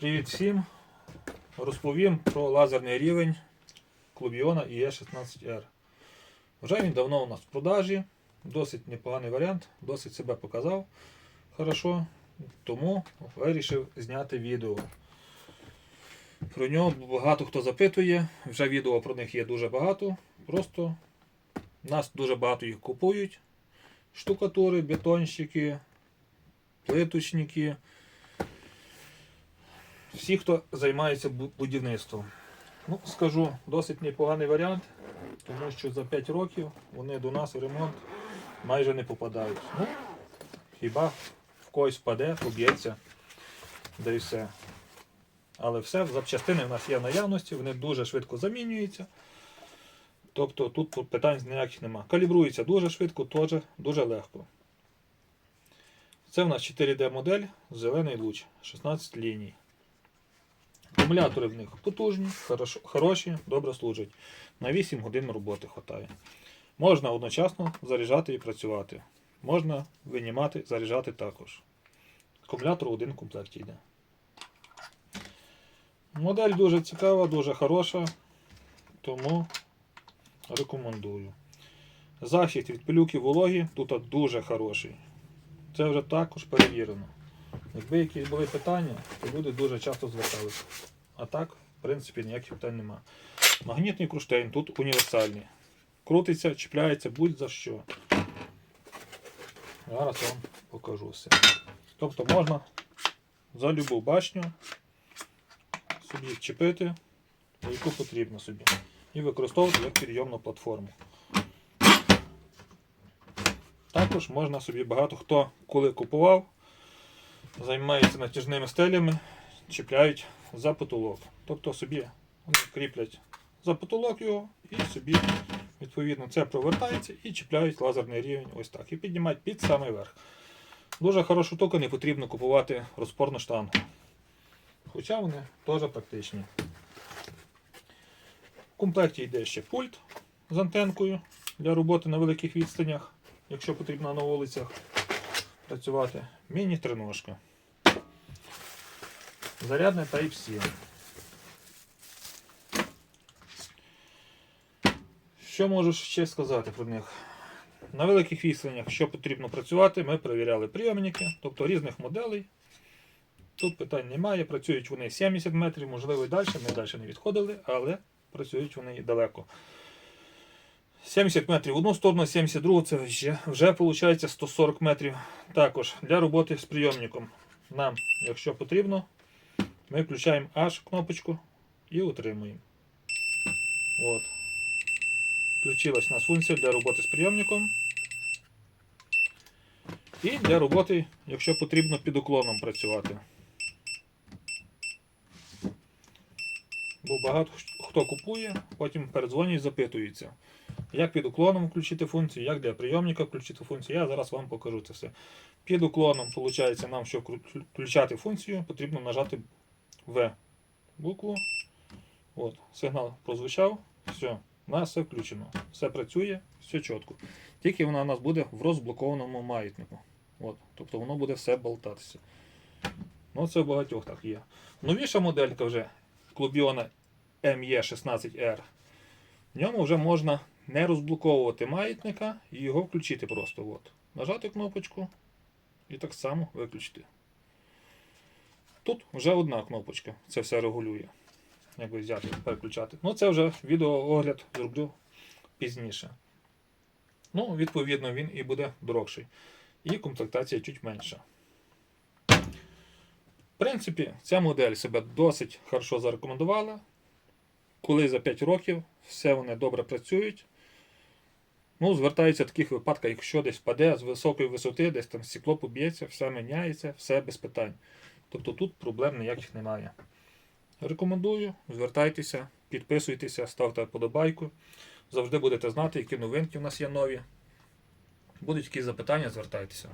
Привіт всім! Розповім про лазерний рівень Клубіона IE16R. Вже він давно у нас в продажі, досить непоганий варіант, досить себе показав хорошо, тому вирішив зняти відео. Про нього багато хто запитує, вже відео про них є дуже багато. Просто нас дуже багато їх купують. Штукатури, бетонщики, плиточники всі, хто займається будівництвом. Ну, скажу, досить непоганий варіант, тому що за 5 років вони до нас в ремонт майже не попадають. Ну, хіба в когось впаде, поб'ється, да і все. Але все, запчастини в нас є в наявності, вони дуже швидко замінюються. Тобто тут питань ніяких нема. Калібрується дуже швидко, теж дуже легко. Це в нас 4D модель, зелений луч, 16 ліній. Акумулятори в них потужні, хороші, добре служать. На 8 годин роботи вистачає. Можна одночасно заряджати і працювати. Можна винімати, заряджати також. Акумулятор в один комплект йде. Модель дуже цікава, дуже хороша, тому рекомендую. Захист від пилюки вологі тут дуже хороший. Це вже також перевірено. Якби якісь були питання, то люди дуже часто зверталися. А так, в принципі, ніяких питань нема. Магнітний круштейн тут універсальний. Крутиться, чіпляється будь-за що. Зараз вам покажу все. Тобто можна за любу башню собі чіпити, яку потрібно собі. І використовувати як підйомну платформу. Також можна собі багато хто коли купував, займається натяжними стелями, чіпляють за потолок. Тобто собі вони кріплять за потолок його і собі, відповідно, це провертається і чіпляють лазерний рівень ось так. І піднімають під самий верх. Дуже хорошу штуку, не потрібно купувати розпорну штангу. Хоча вони теж практичні. В комплекті йде ще пульт з антенкою для роботи на великих відстанях, якщо потрібно на вулицях працювати. Міні-триножка. Зарядне Type-C. Що можу ще сказати про них? На великих відстанях, що потрібно працювати, ми перевіряли прийомники, тобто різних моделей. Тут питань немає, працюють вони 70 метрів, можливо і далі, ми далі не відходили, але працюють вони далеко. 70 метрів в одну сторону, 72 це вже, вже виходить 140 метрів. Також для роботи з прийомником. Нам, якщо потрібно, ми включаємо аж кнопочку і утримуємо. От. Включилась у нас функція для роботи з прийомником. І для роботи, якщо потрібно, під уклоном працювати. Бо багато хто купує, потім передзвонюють і запитуються, як під уклоном включити функцію, як для прийомника включити функцію. Я зараз вам покажу це все. Під уклоном, виходить, нам, щоб включати функцію, потрібно нажати В букву. От, сигнал прозвучав. Все, у нас все включено. Все працює, все чітко. Тільки вона у нас буде в розблокованому маятнику. От, тобто воно буде все болтатися. Ну, це в багатьох так є. Новіша моделька вже Клубіона ME16R. В ньому вже можна не розблоковувати маятника і його включити просто. От. Нажати кнопочку і так само виключити. Тут вже одна кнопочка, це все регулює. Як би взяти, переключати. Ну, це вже відеоогляд зроблю пізніше. Ну, відповідно, він і буде дорогший. І комплектація чуть менша. В принципі, ця модель себе досить хорошо зарекомендувала. Коли за 5 років все вони добре працюють. Ну, звертаються в таких випадках, якщо десь впаде з високої висоти, десь там стекло поб'ється, все міняється, все без питань. Тобто тут проблем ніяких немає. Рекомендую, звертайтеся, підписуйтеся, ставте подобайку. Завжди будете знати, які новинки в нас є нові. Будуть якісь запитання, звертайтеся.